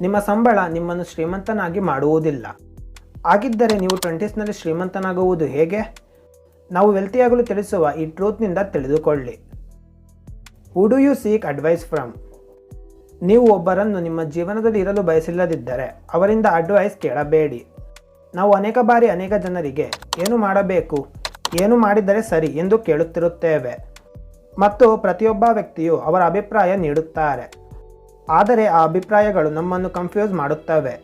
ನಿಮ್ಮ ಸಂಬಳ ನಿಮ್ಮನ್ನು ಶ್ರೀಮಂತನಾಗಿ ಮಾಡುವುದಿಲ್ಲ. ಹಾಗಿದ್ದರೆ ನೀವು ಟ್ವೆಂಟೀಸ್ನಲ್ಲಿ ಶ್ರೀಮಂತನಾಗುವುದು ಹೇಗೆ? ನಾವು ವೆಲ್ತಿಯಾಗಲು ತಿಳಿಸುವ ಈ ಟ್ರೂತ್ನಿಂದ ತಿಳಿದುಕೊಳ್ಳಿ. Who do you seek advice from ನೀವು ಒಬ್ಬರನ್ನು ನಿಮ್ಮ ಜೀವನದಲ್ಲಿ ಇರಲು ಬಯಸಿಲ್ಲದಿದ್ದರೆ ಅವರಿಂದ ಅಡ್ವೈಸ್ ಕೇಳಬೇಡಿ. ನಾವು ಅನೇಕ ಬಾರಿ ಅನೇಕ ಜನರಿಗೆ ಏನು ಮಾಡಬೇಕು, ಏನು ಮಾಡಿದರೆ ಸರಿ ಎಂದು ಕೇಳುತ್ತಿರುತ್ತೇವೆ. ಮತ್ತು ಪ್ರತಿಯೊಬ್ಬ ವ್ಯಕ್ತಿಯು ಅವರ ಅಭಿಪ್ರಾಯ ನೀಡುತ್ತಾರೆ. ಆದರೆ ಆ ಅಭಿಪ್ರಾಯಗಳು ನಮ್ಮನ್ನು ಕನ್ಫ್ಯೂಸ್ ಮಾಡುತ್ತವೆ.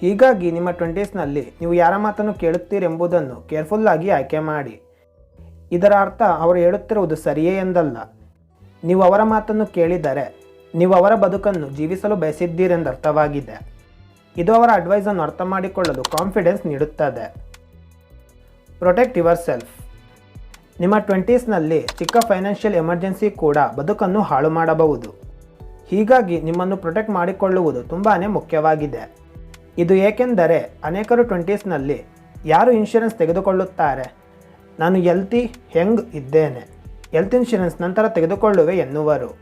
ಹೀಗಾಗಿ ನಿಮ್ಮ ಟ್ವೆಂಟೀಸ್ನಲ್ಲಿ ನೀವು ಯಾರ ಮಾತನ್ನು ಕೇಳುತ್ತೀರೆಂಬುದನ್ನು ಕೇರ್ಫುಲ್ಲಾಗಿ ಆಯ್ಕೆ ಮಾಡಿ. ಇದರ ಅರ್ಥ ಅವರು ಹೇಳುತ್ತಿರುವುದು ಸರಿಯೇ ಎಂದಲ್ಲ. ನೀವು ಅವರ ಮಾತನ್ನು ಕೇಳಿದರೆ ನೀವು ಅವರ ಬದುಕನ್ನು ಜೀವಿಸಲು ಬಯಸಿದ್ದೀರೆಂದರ್ಥವಾಗಿದೆ. ಇದು ಅವರ ಅಡ್ವೈಸನ್ನು ಅರ್ಥ ಮಾಡಿಕೊಳ್ಳಲು ಕಾನ್ಫಿಡೆನ್ಸ್ ನೀಡುತ್ತದೆ. ಪ್ರೊಟೆಕ್ಟ್ ಯುವರ್ ಸೆಲ್ಫ್ ನಿಮ್ಮ ಟ್ವೆಂಟೀಸ್ನಲ್ಲಿ ಚಿಕ್ಕ ಫೈನಾನ್ಷಿಯಲ್ ಎಮರ್ಜೆನ್ಸಿ ಕೂಡ ಬದುಕನ್ನು ಹಾಳು ಮಾಡಬಹುದು. ಹೀಗಾಗಿ ನಿಮ್ಮನ್ನು ಪ್ರೊಟೆಕ್ಟ್ ಮಾಡಿಕೊಳ್ಳುವುದು ತುಂಬಾ ಮುಖ್ಯವಾಗಿದೆ. ಇದು ಏಕೆಂದರೆ ಅನೇಕರು ಟ್ವೆಂಟೀಸ್ನಲ್ಲಿ ಯಾರು ಇನ್ಶೂರೆನ್ಸ್ ತೆಗೆದುಕೊಳ್ಳುತ್ತಾರೆ? ನಾನು ಎಲ್ತಿ ಹೆಂಗ್ ಇದ್ದೇನೆ? ಹೆಲ್ತ್ ಇನ್ಶೂರೆನ್ಸ್ ನಂತರ ತೆಗೆದುಕೊಳ್ಳುವೆ ಎನ್ನುವರು.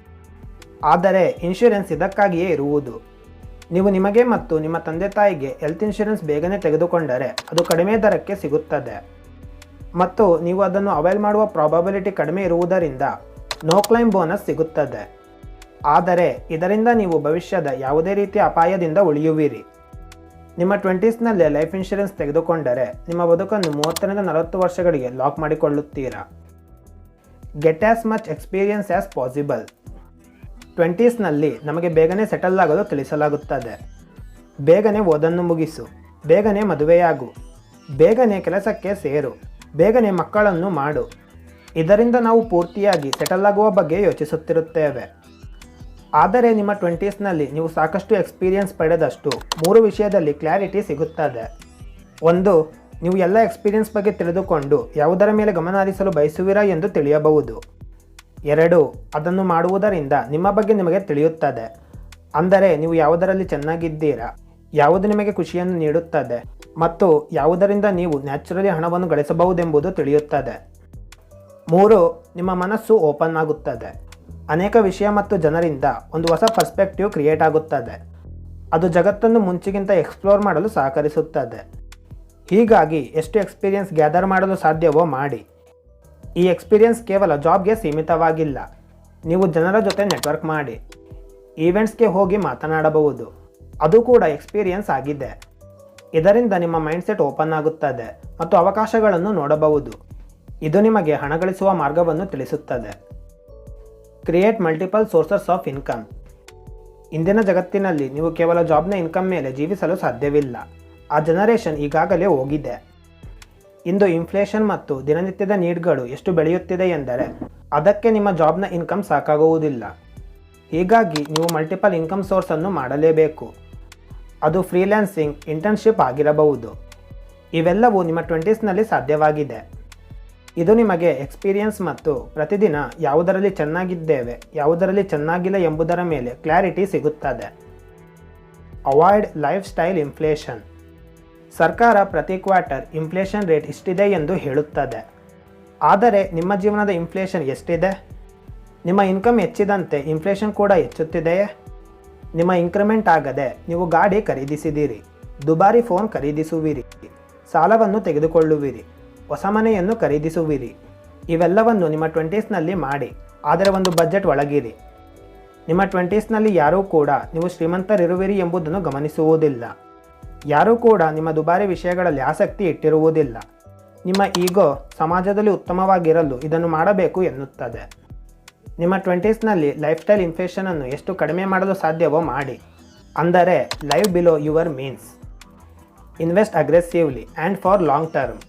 ಆದರೆ ಇನ್ಶೂರೆನ್ಸ್ ಇದಕ್ಕಾಗಿಯೇ ಇರುವುದು. ನೀವು ನಿಮಗೆ ಮತ್ತು ನಿಮ್ಮ ತಂದೆ ತಾಯಿಗೆ ಹೆಲ್ತ್ ಇನ್ಶೂರೆನ್ಸ್ ಬೇಗನೆ ತೆಗೆದುಕೊಂಡರೆ ಅದು ಕಡಿಮೆ ದರಕ್ಕೆ ಸಿಗುತ್ತದೆ. ಮತ್ತು ನೀವು ಅದನ್ನು ಅವೈಲ್ ಮಾಡುವ ಪ್ರಾಬಬಿಲಿಟಿ ಕಡಿಮೆ ಇರುವುದರಿಂದ ನೋ ಕ್ಲೈಮ್ ಬೋನಸ್ ಸಿಗುತ್ತದೆ. ಆದರೆ ಇದರಿಂದ ನೀವು ಭವಿಷ್ಯದ ಯಾವುದೇ ರೀತಿಯ ಅಪಾಯದಿಂದ ಉಳಿಯುವಿರಿ. ನಿಮ್ಮ ಟ್ವೆಂಟೀಸ್ನಲ್ಲೇ ಲೈಫ್ ಇನ್ಶೂರೆನ್ಸ್ ತೆಗೆದುಕೊಂಡರೆ ನಿಮ್ಮ ಬದುಕನ್ನು ಮೂವತ್ತರಿಂದ ನಲವತ್ತು ವರ್ಷಗಳಿಗೆ lock ಮಾಡಿಕೊಳ್ಳುತ್ತೀರಾ? Get as much experience as possible ಟ್ವೆಂಟೀಸ್ನಲ್ಲಿ ನಮಗೆ ಬೇಗನೆ ಸೆಟಲ್ ಆಗಲು ತಿಳಿಸಲಾಗುತ್ತದೆ. ಬೇಗನೆ ಓದನ್ನು ಮುಗಿಸು. ಬೇಗನೆ ಮದುವೆಯಾಗು. ಬೇಗನೆ ಕೆಲಸಕ್ಕೆ ಸೇರು. ಬೇಗನೆ ಮಕ್ಕಳನ್ನು ಮಾಡು. ಇದರಿಂದ ನಾವು ಪೂರ್ತಿಯಾಗಿ ಸೆಟಲ್ ಆಗುವ ಬಗ್ಗೆ ಯೋಚಿಸುತ್ತಿರುತ್ತೇವೆ. ಆದರೆ ನಿಮ್ಮ ಟ್ವೆಂಟೀಸ್ನಲ್ಲಿ ನೀವು ಸಾಕಷ್ಟು ಎಕ್ಸ್ಪೀರಿಯನ್ಸ್ ಪಡೆದಷ್ಟು ಮೂರು ವಿಷಯದಲ್ಲಿ ಕ್ಲಾರಿಟಿ ಸಿಗುತ್ತದೆ. ಒಂದು, ನೀವು ಎಲ್ಲ ಎಕ್ಸ್ಪೀರಿಯನ್ಸ್ ಬಗ್ಗೆ ತಿಳಿದುಕೊಂಡು ಯಾವುದರ ಮೇಲೆ ಗಮನ ಹರಿಸಲು ಬಯಸುವಿರಾ ಎಂದು ತಿಳಿಯಬಹುದು. ಎರಡು, ಅದನ್ನು ಮಾಡುವುದರಿಂದ ನಿಮ್ಮ ಬಗ್ಗೆ ನಿಮಗೆ ತಿಳಿಯುತ್ತದೆ. ಅಂದರೆ ನೀವು ಯಾವುದರಲ್ಲಿ ಚೆನ್ನಾಗಿದ್ದೀರಾ, ಯಾವುದು ನಿಮಗೆ ಖುಷಿಯನ್ನು ನೀಡುತ್ತದೆ, ಮತ್ತು ಯಾವುದರಿಂದ ನೀವು ನ್ಯಾಚುರಲಿ ಹಣವನ್ನು ಗಳಿಸಬಹುದೆಂಬುದು ತಿಳಿಯುತ್ತದೆ. ಮೂರು, ನಿಮ್ಮ ಮನಸ್ಸು ಓಪನ್ ಆಗುತ್ತದೆ. ಅನೇಕ ವಿಷಯ ಮತ್ತು ಜನರಿಂದ ಒಂದು ಹೊಸ ಪರ್ಸ್ಪೆಕ್ಟಿವ್ ಕ್ರಿಯೇಟ್ ಆಗುತ್ತದೆ. ಅದು ಜಗತ್ತನ್ನು ಮುಂಚೆಗಿಂತ ಎಕ್ಸ್ಪ್ಲೋರ್ ಮಾಡಲು ಸಹಕರಿಸುತ್ತದೆ. ಹೀಗಾಗಿ ಎಷ್ಟು ಎಕ್ಸ್ಪೀರಿಯನ್ಸ್ ಗ್ಯಾದರ್ ಮಾಡಲು ಸಾಧ್ಯವೋ ಮಾಡಿ. ಈ ಎಕ್ಸ್ಪೀರಿಯನ್ಸ್ ಕೇವಲ ಜಾಬ್ಗೆ ಸೀಮಿತವಾಗಿಲ್ಲ. ನೀವು ಜನರ ಜೊತೆ ನೆಟ್ವರ್ಕ್ ಮಾಡಿ. ಈವೆಂಟ್ಸ್ಗೆ ಹೋಗಿ ಮಾತನಾಡಬಹುದು. ಅದು ಕೂಡ ಎಕ್ಸ್ಪೀರಿಯನ್ಸ್ ಆಗಿದೆ. ಇದರಿಂದ ನಿಮ್ಮ ಮೈಂಡ್ಸೆಟ್ ಓಪನ್ ಆಗುತ್ತದೆ ಮತ್ತು ಅವಕಾಶಗಳನ್ನು ನೋಡಬಹುದು. ಇದು ನಿಮಗೆ ಹಣ ಗಳಿಸುವ ಮಾರ್ಗವನ್ನು ತಿಳಿಸುತ್ತದೆ. Create multiple sources of income ಇಂದಿನ ಜಗತ್ತಿನಲ್ಲಿ ನೀವು ಕೇವಲ ಜಾಬ್ನ ಇನ್ಕಮ್ ಮೇಲೆ ಜೀವಿಸಲು ಸಾಧ್ಯವಿಲ್ಲ. ಆ ಜನರೇಷನ್ ಈಗಾಗಲೇ ಹೋಗಿದೆ. ಇಂದು ಇನ್ಫ್ಲೇಷನ್ ಮತ್ತು ದಿನನಿತ್ಯದ ನೀಡ್ಗಳು ಎಷ್ಟು ಬೆಳೆಯುತ್ತಿದೆ ಎಂದರೆ, ಅದಕ್ಕೆ ನಿಮ್ಮ ಜಾಬ್ನ ಇನ್ಕಮ್ ಸಾಕಾಗುವುದಿಲ್ಲ. ಹೀಗಾಗಿ ನೀವು ಮಲ್ಟಿಪಲ್ ಇನ್ಕಮ್ ಸೋರ್ಸನ್ನು ಮಾಡಲೇಬೇಕು. ಅದು ಫ್ರೀಲ್ಯಾನ್ಸಿಂಗ್ ಇಂಟರ್ನ್ಶಿಪ್ ಆಗಿರಬಹುದು. ಇವೆಲ್ಲವೂ ನಿಮ್ಮ ಟ್ವೆಂಟೀಸ್ನಲ್ಲಿ ಸಾಧ್ಯವಾಗಿದೆ. ಇದು ನಿಮಗೆ ಎಕ್ಸ್ಪೀರಿಯನ್ಸ್ ಮತ್ತು ಪ್ರತಿದಿನ ಯಾವುದರಲ್ಲಿ ಚೆನ್ನಾಗಿದ್ದೇವೆ, ಯಾವುದರಲ್ಲಿ ಚೆನ್ನಾಗಿಲ್ಲ ಎಂಬುದರ ಮೇಲೆ ಕ್ಲಾರಿಟಿ ಸಿಗುತ್ತದೆ. ಅವಾಯ್ಡ್ ಲೈಫ್ ಸ್ಟೈಲ್ ಇನ್ಫ್ಲೇಷನ್ ಸರ್ಕಾರ ಪ್ರತಿ ಕ್ವಾರ್ಟರ್ ಇನ್ಫ್ಲೇಷನ್ ರೇಟ್ ಇಷ್ಟಿದೆ ಎಂದು ಹೇಳುತ್ತದೆ. ಆದರೆ ನಿಮ್ಮ ಜೀವನದ ಇನ್ಫ್ಲೇಷನ್ ಎಷ್ಟಿದೆ? ನಿಮ್ಮ ಇನ್ಕಮ್ ಹೆಚ್ಚಿದಂತೆ ಇನ್ಫ್ಲೇಷನ್ ಕೂಡ ಹೆಚ್ಚುತ್ತಿದೆಯೇ? ನಿಮ್ಮ ಇನ್ಕ್ರಿಮೆಂಟ್ ಆಗದೆ ನೀವು ಗಾಡಿ ಖರೀದಿಸಿದಿರಿ, ದುಬಾರಿ ಫೋನ್ ಖರೀದಿಸುವಿರಿ, ಸಾಲವನ್ನು ತೆಗೆದುಕೊಳ್ಳುವಿರಿ. ಹೊಸ ಮನೆಯನ್ನು ಖರೀದಿಸುವಿರಿ. ಇವೆಲ್ಲವನ್ನು ನಿಮ್ಮ ಟ್ವೆಂಟೀಸ್ನಲ್ಲಿ ಮಾಡಿ, ಆದರೆ ಒಂದು ಬಜೆಟ್ ಒಳಗಿರಿ ನಿಮ್ಮ ಟ್ವೆಂಟೀಸ್ನಲ್ಲಿ ಯಾರೂ ಕೂಡ ನೀವು ಶ್ರೀಮಂತರಿರುವಿರಿ ಎಂಬುದನ್ನು ಗಮನಿಸುವುದಿಲ್ಲ. ಯಾರೂ ಕೂಡ ನಿಮ್ಮ ದುಬಾರಿ ವಿಷಯಗಳಲ್ಲಿ ಆಸಕ್ತಿ ಇಟ್ಟಿರುವುದಿಲ್ಲ. ನಿಮ್ಮ ಈಗೋ ಸಮಾಜದಲ್ಲಿ ಉತ್ತಮವಾಗಿರಲು ಇದನ್ನು ಮಾಡಬೇಕು ಎನ್ನುತ್ತದೆ. ನಿಮ್ಮ ಟ್ವೆಂಟೀಸ್ನಲ್ಲಿ ಲೈಫ್ ಸ್ಟೈಲ್ ಇನ್ಫ್ಲೇಷನನ್ನು ಎಷ್ಟು ಕಡಿಮೆ ಮಾಡಲು ಸಾಧ್ಯವೋ ಮಾಡಿ. ಅಂದರೆ live below your means. Invest aggressively and for long term.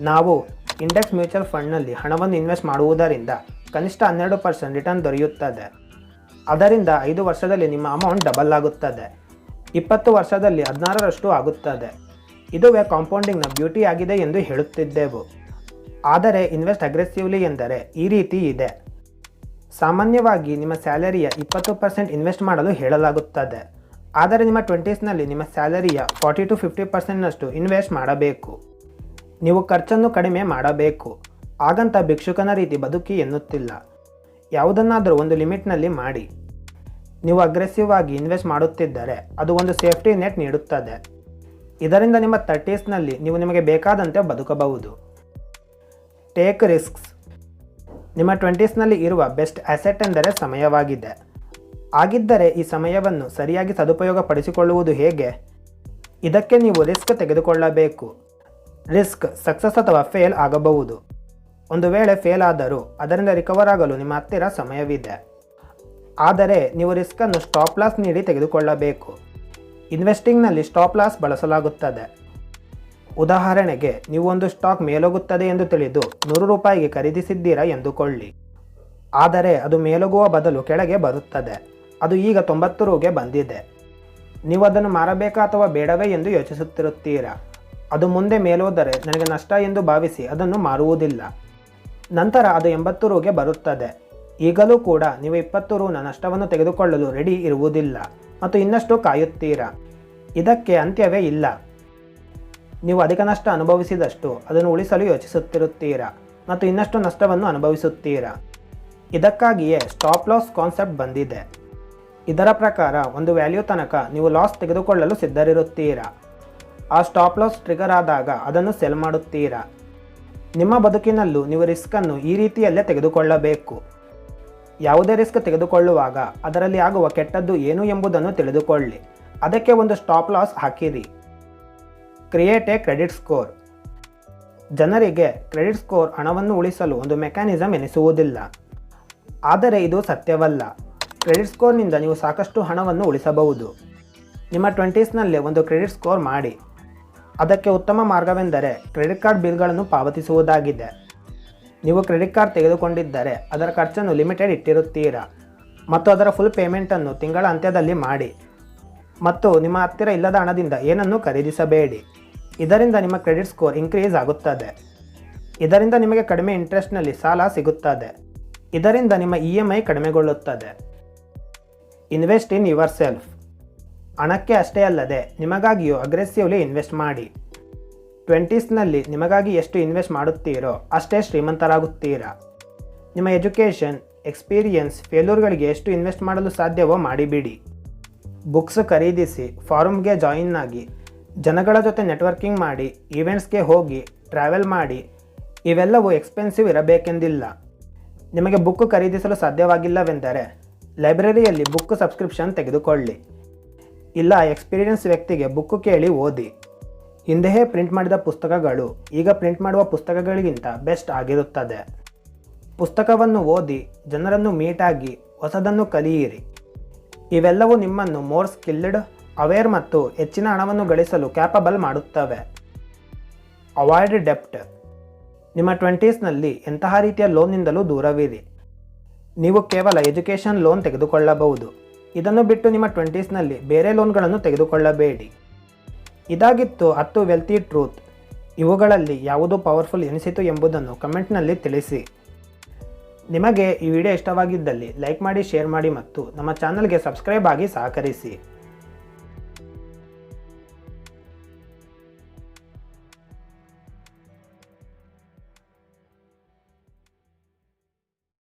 ನಾವು ಇಂಡೆಕ್ಸ್ ಮ್ಯೂಚುವಲ್ ಫಂಡ್ನಲ್ಲಿ ಹಣವನ್ನು ಇನ್ವೆಸ್ಟ್ ಮಾಡುವುದರಿಂದ ಕನಿಷ್ಠ ಹನ್ನೆರಡು ಪರ್ಸೆಂಟ್ ರಿಟರ್ನ್ ದೊರೆಯುತ್ತದೆ. ಅದರಿಂದ ಐದು ವರ್ಷದಲ್ಲಿ ನಿಮ್ಮ ಅಮೌಂಟ್ ಡಬಲ್ ಆಗುತ್ತದೆ. ಇಪ್ಪತ್ತು ವರ್ಷದಲ್ಲಿ ಹದಿನಾರರಷ್ಟು ಆಗುತ್ತದೆ. ಇದುವೇ ಕಾಂಪೌಂಡಿಂಗ್ನ ಬ್ಯೂಟಿ ಆಗಿದೆ ಎಂದು ಹೇಳುತ್ತಿದ್ದೆವು. ಆದರೆ ಇನ್ವೆಸ್ಟ್ ಅಗ್ರೆಸಿವ್ಲಿ ಎಂದರೆ ಈ ರೀತಿ ಇದೆ. ಸಾಮಾನ್ಯವಾಗಿ ನಿಮ್ಮ ಸ್ಯಾಲರಿಯ ಇಪ್ಪತ್ತು ಪರ್ಸೆಂಟ್ ಇನ್ವೆಸ್ಟ್ ಮಾಡಲು ಹೇಳಲಾಗುತ್ತದೆ. ಆದರೆ ನಿಮ್ಮ ಟ್ವೆಂಟೀಸ್ನಲ್ಲಿ ನಿಮ್ಮ ಸ್ಯಾಲರಿಯ ಫಾರ್ಟಿ ಟು ಫಿಫ್ಟಿ ಪರ್ಸೆಂಟ್ನಷ್ಟು ಇನ್ವೆಸ್ಟ್ ಮಾಡಬೇಕು. ನೀವು ಖರ್ಚನ್ನು ಕಡಿಮೆ ಮಾಡಬೇಕು. ಹಾಗಂತ ಭಿಕ್ಷುಕನ ರೀತಿ ಬದುಕಿ ಎನ್ನುತ್ತಿಲ್ಲ. ಯಾವುದನ್ನಾದರೂ ಒಂದು ಲಿಮಿಟ್ನಲ್ಲಿ ಮಾಡಿ. ನೀವು ಅಗ್ರೆಸಿವ್ ಆಗಿ ಇನ್ವೆಸ್ಟ್ ಮಾಡುತ್ತಿದ್ದರೆ ಅದು ಒಂದು ಸೇಫ್ಟಿ ನೆಟ್ ನೀಡುತ್ತದೆ. ಇದರಿಂದ ನಿಮ್ಮ ತರ್ಟೀಸ್ನಲ್ಲಿ ನೀವು ನಿಮಗೆ ಬೇಕಾದಂತೆ ಬದುಕಬಹುದು. ಟೇಕ್ ರಿಸ್ಕ್ಸ್ ನಿಮ್ಮ ಟ್ವೆಂಟೀಸ್ನಲ್ಲಿ ಇರುವ ಬೆಸ್ಟ್ ಅಸೆಟ್ ಎಂದರೆ ಸಮಯವಾಗಿದೆ. ಆಗಿದ್ದರೆ ಈ ಸಮಯವನ್ನು ಸರಿಯಾಗಿ ಸದುಪಯೋಗ ಪಡಿಸಿಕೊಳ್ಳುವುದು ಹೇಗೆ? ಇದಕ್ಕೆ ನೀವು ರಿಸ್ಕ್ ತೆಗೆದುಕೊಳ್ಳಬೇಕು. ರಿಸ್ಕ್, ಸಕ್ಸಸ್ ಅಥವಾ ಫೇಲ್ ಆಗಬಹುದು. ಒಂದು ವೇಳೆ ಫೇಲ್ ಆದರೂ ಅದರಿಂದ ರಿಕವರ್ ಆಗಲು ನಿಮ್ಮ ಹತ್ತಿರ ಸಮಯವಿದೆ. ಆದರೆ ನೀವು ರಿಸ್ಕನ್ನು ಸ್ಟಾಪ್ ಲಾಸ್ ನೀಡಿ ತೆಗೆದುಕೊಳ್ಳಬೇಕು. ಇನ್ವೆಸ್ಟಿಂಗ್ನಲ್ಲಿ ಸ್ಟಾಪ್ ಲಾಸ್ ಬಳಸಲಾಗುತ್ತದೆ. ಉದಾಹರಣೆಗೆ, ನೀವು ಒಂದು ಸ್ಟಾಕ್ ಮೇಲೋಗುತ್ತದೆ ಎಂದು ತಿಳಿದು ನೂರು ರೂಪಾಯಿಗೆ ಖರೀದಿಸಿದ್ದೀರಾ ಎಂದುಕೊಳ್ಳಿ. ಆದರೆ ಅದು ಮೇಲೋಗುವ ಬದಲು ಕೆಳಗೆ ಬರುತ್ತದೆ. ಅದು ಈಗ ತೊಂಬತ್ತು ರೂಗೆ ಬಂದಿದೆ. ನೀವು ಅದನ್ನು ಮಾರಬೇಕಾ ಅಥವಾ ಬೇಡವೇ ಎಂದು ಯೋಚಿಸುತ್ತಿರುತ್ತೀರಾ? ಅದು ಮುಂದೆ ಮೇಲೋದರೆ ನನಗೆ ನಷ್ಟ ಎಂದು ಭಾವಿಸಿ ಅದನ್ನು ಮಾರುವುದಿಲ್ಲ. ನಂತರ ಅದು ಎಂಬತ್ತು ರೂಗೆ ಬರುತ್ತದೆ. ಈಗಲೂ ಕೂಡ ನೀವು ಇಪ್ಪತ್ತು ರೂನ ನಷ್ಟವನ್ನು ತೆಗೆದುಕೊಳ್ಳಲು ರೆಡಿ ಇರುವುದಿಲ್ಲ ಮತ್ತು ಇನ್ನಷ್ಟು ಕಾಯುತ್ತೀರಾ? ಇದಕ್ಕೆ ಅಂತ್ಯವೇ ಇಲ್ಲ. ನೀವು ಅಧಿಕ ನಷ್ಟ ಅನುಭವಿಸಿದಷ್ಟು ಅದನ್ನು ಉಳಿಸಲು ಯೋಚಿಸುತ್ತಿರುತ್ತೀರಾ ಮತ್ತು ಇನ್ನಷ್ಟು ನಷ್ಟವನ್ನು ಅನುಭವಿಸುತ್ತೀರಾ? ಇದಕ್ಕಾಗಿಯೇ ಸ್ಟಾಪ್ ಲಾಸ್ ಕಾನ್ಸೆಪ್ಟ್ ಬಂದಿದೆ. ಇದರ ಪ್ರಕಾರ ಒಂದು ವ್ಯಾಲ್ಯೂ ತನಕ ನೀವು ಲಾಸ್ ತೆಗೆದುಕೊಳ್ಳಲು ಸಿದ್ಧರಿರುತ್ತೀರಾ? ಆ ಸ್ಟಾಪ್ ಲಾಸ್ ಟ್ರಿಗರ್ ಆದಾಗ ಅದನ್ನು ಸೆಲ್ ಮಾಡುತ್ತೀರಾ? ನಿಮ್ಮ ಬದುಕಿನಲ್ಲೂ ನೀವು ರಿಸ್ಕನ್ನು ಈ ರೀತಿಯಲ್ಲೇ ತೆಗೆದುಕೊಳ್ಳಬೇಕು. ಯಾವುದೇ ರಿಸ್ಕ್ ತೆಗೆದುಕೊಳ್ಳುವಾಗ ಅದರಲ್ಲಿ ಆಗುವ ಕೆಟ್ಟದ್ದು ಏನು ಎಂಬುದನ್ನು ತಿಳಿದುಕೊಳ್ಳಿ. ಅದಕ್ಕೆ ಒಂದು ಸ್ಟಾಪ್ ಲಾಸ್ ಹಾಕಿರಿ. ಕ್ರಿಯೇಟ್ ಎ ಕ್ರೆಡಿಟ್ ಸ್ಕೋರ್ ಜನರಿಗೆ ಕ್ರೆಡಿಟ್ ಸ್ಕೋರ್ ಹಣವನ್ನು ಉಳಿಸಲು ಒಂದು ಮೆಕ್ಯಾನಿಸಮ್ ಎನಿಸುವುದಿಲ್ಲ. ಆದರೆ ಇದು ಸತ್ಯವಲ್ಲ. ಕ್ರೆಡಿಟ್ ಸ್ಕೋರ್ನಿಂದ ನೀವು ಸಾಕಷ್ಟು ಹಣವನ್ನು ಉಳಿಸಬಹುದು. ನಿಮ್ಮ ಟ್ವೆಂಟೀಸ್ನಲ್ಲೇ ಒಂದು ಕ್ರೆಡಿಟ್ ಸ್ಕೋರ್ ಮಾಡಿ. ಅದಕ್ಕೆ ಉತ್ತಮ ಮಾರ್ಗವೆಂದರೆ ಕ್ರೆಡಿಟ್ ಕಾರ್ಡ್ ಬಿಲ್ಗಳನ್ನು ಪಾವತಿಸುವುದಾಗಿದೆ. ನೀವು ಕ್ರೆಡಿಟ್ ಕಾರ್ಡ್ ತೆಗೆದುಕೊಂಡಿದ್ದರೆ ಅದರ ಖರ್ಚನ್ನು ಲಿಮಿಟೆಡ್ ಇಟ್ಟಿರುತ್ತೀರಾ? ಮತ್ತು ಅದರ ಫುಲ್ ಪೇಮೆಂಟನ್ನು ತಿಂಗಳ ಅಂತ್ಯದಲ್ಲಿ ಮಾಡಿ. ಮತ್ತು ನಿಮ್ಮ ಹತ್ತಿರ ಇಲ್ಲದ ಹಣದಿಂದ ಏನನ್ನೂ ಖರೀದಿಸಬೇಡಿ. ಇದರಿಂದ ನಿಮ್ಮ ಕ್ರೆಡಿಟ್ ಸ್ಕೋರ್ ಇನ್ಕ್ರೀಸ್ ಆಗುತ್ತದೆ. ಇದರಿಂದ ನಿಮಗೆ ಕಡಿಮೆ ಇಂಟ್ರೆಸ್ಟ್ನಲ್ಲಿ ಸಾಲ ಸಿಗುತ್ತದೆ. ಇದರಿಂದ ನಿಮ್ಮ E M I ಕಡಿಮೆಗೊಳ್ಳುತ್ತದೆ. Invest in yourself. ಹಣಕ್ಕೆ ಅಷ್ಟೇ ಅಲ್ಲದೆ ನಿಮಗಾಗಿಯೂ ಅಗ್ರೆಸಿವ್ಲಿ ಇನ್ವೆಸ್ಟ್ ಮಾಡಿ. ಟ್ವೆಂಟೀಸ್ನಲ್ಲಿ ನಿಮಗಾಗಿ ಎಷ್ಟು ಇನ್ವೆಸ್ಟ್ ಮಾಡುತ್ತೀರೋ ಅಷ್ಟೇ ಶ್ರೀಮಂತರಾಗುತ್ತೀರಾ. ನಿಮ್ಮ ಎಜುಕೇಷನ್ ಎಕ್ಸ್ಪೀರಿಯನ್ಸ್ ಫೇಲ್ಯೂರ್ಗಳಿಗೆ ಎಷ್ಟು ಇನ್ವೆಸ್ಟ್ ಮಾಡಲು ಸಾಧ್ಯವೋ ಮಾಡಿಬಿಡಿ. ಬುಕ್ಸ್ ಖರೀದಿಸಿ ಫಾರಮ್ಗೆ ಜಾಯಿನ್ ಆಗಿ, ಜನಗಳ ಜೊತೆ ನೆಟ್ವರ್ಕಿಂಗ್ ಮಾಡಿ ಈವೆಂಟ್ಸ್ಗೆ ಹೋಗಿ ಟ್ರಾವೆಲ್ ಮಾಡಿ, ಇವೆಲ್ಲವೂ ಎಕ್ಸ್ಪೆನ್ಸಿವ್ ಇರಬೇಕೆಂದಿಲ್ಲ. ನಿಮಗೆ ಬುಕ್ ಖರೀದಿಸಲು ಸಾಧ್ಯವಾಗಿಲ್ಲವೆಂದರೆ ಲೈಬ್ರರಿಯಲ್ಲಿ ಬುಕ್ ಸಬ್ಸ್ಕ್ರಿಪ್ಷನ್ ತೆಗೆದುಕೊಳ್ಳಿ. ಇಲ್ಲ ಎಕ್ಸ್ಪೀರಿಯನ್ಸ್ ವ್ಯಕ್ತಿಗೆ ಬುಕ್ ಕೇಳಿ ಓದಿ. ಹಿಂದೆಯೇ ಪ್ರಿಂಟ್ ಮಾಡಿದ ಪುಸ್ತಕಗಳು, ಈಗ ಪ್ರಿಂಟ್ ಮಾಡುವ ಪುಸ್ತಕಗಳಿಗಿಂತ ಬೆಸ್ಟ್ ಆಗಿರುತ್ತದೆ. ಪುಸ್ತಕವನ್ನು ಓದಿ, ಜನರನ್ನು ಮೀಟಾಗಿ ಹೊಸದನ್ನು ಕಲಿಯಿರಿ. ಇವೆಲ್ಲವೂ ನಿಮ್ಮನ್ನು ಮೋರ್ ಸ್ಕಿಲ್ಡ್ ಅವೇರ್ ಮತ್ತು ಹೆಚ್ಚಿನ ಹಣವನ್ನು ಗಳಿಸಲು ಕ್ಯಾಪಬಲ್ ಮಾಡುತ್ತವೆ. ಅವಾಯ್ಡ್ ಡೆಪ್ಟ್ ನಿಮ್ಮ ಟ್ವೆಂಟೀಸ್ನಲ್ಲಿ ಎಂತಹ ರೀತಿಯ ಲೋನ್ನಿಂದಲೂ ದೂರವಿರಿ. ನೀವು ಕೇವಲ ಎಜುಕೇಷನ್ ಲೋನ್ ತೆಗೆದುಕೊಳ್ಳಬಹುದು. ಇದನ್ನು ಬಿಟ್ಟು ನಿಮ್ಮ ಟ್ವೆಂಟೀಸ್ನಲ್ಲಿ ಬೇರೆ ಲೋನ್ಗಳನ್ನು ತೆಗೆದುಕೊಳ್ಳಬೇಡಿ. ಇದಾಗಿತ್ತು ಹತ್ತು ವೆಲ್ತಿ ಟ್ರೂತ್ ಇವುಗಳಲ್ಲಿ ಯಾವುದು ಪವರ್ಫುಲ್ ಎನಿಸಿತು ಎಂಬುದನ್ನು ಕಮೆಂಟ್ನಲ್ಲಿ ತಿಳಿಸಿ. ನಿಮಗೆ ಈ ವಿಡಿಯೋ ಇಷ್ಟವಾಗಿದ್ದಲ್ಲಿ ಲೈಕ್ ಮಾಡಿ ಶೇರ್ ಮಾಡಿ ಮತ್ತು ನಮ್ಮ ಚಾನಲ್ಗೆ ಸಬ್ಸ್ಕ್ರೈಬ್ ಆಗಿ ಸಹಕರಿಸಿ.